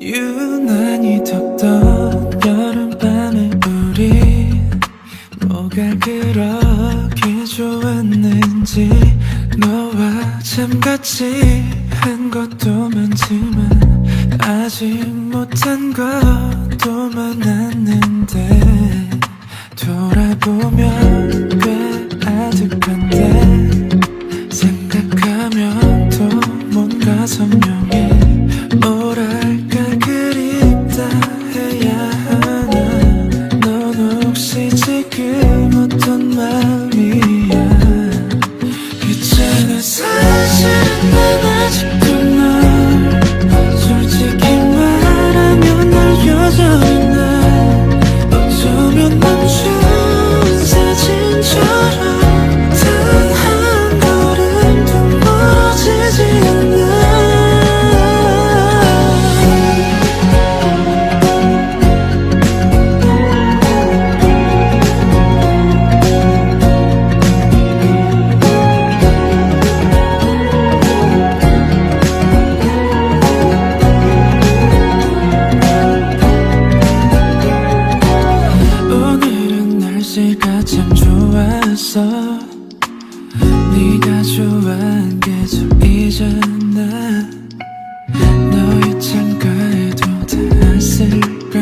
유난히 덥던 여름밤에 우리 뭐가 그렇게 좋았는지 너와 참 같이 한 것도 많지만 아직 못한 것도 많았는데 돌아보면 꽤 아득한데 생각하면 또 뭔가 선명해 어쩌면 게좀 이잖아 너의 창가에도 닿았을까?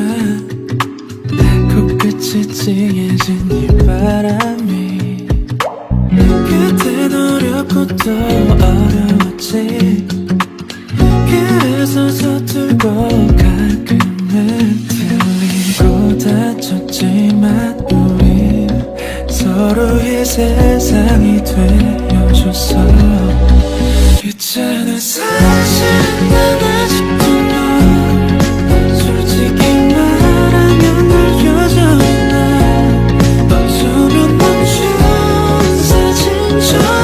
코끝이 찡해진 이 바람이 그땐 어렵고 또 어려웠지 서로의 세상이 되어줬어 있잖아 사실 난 아직도 널 솔직히 말하면 널 여전한 어쩌면 멈춘 사진처럼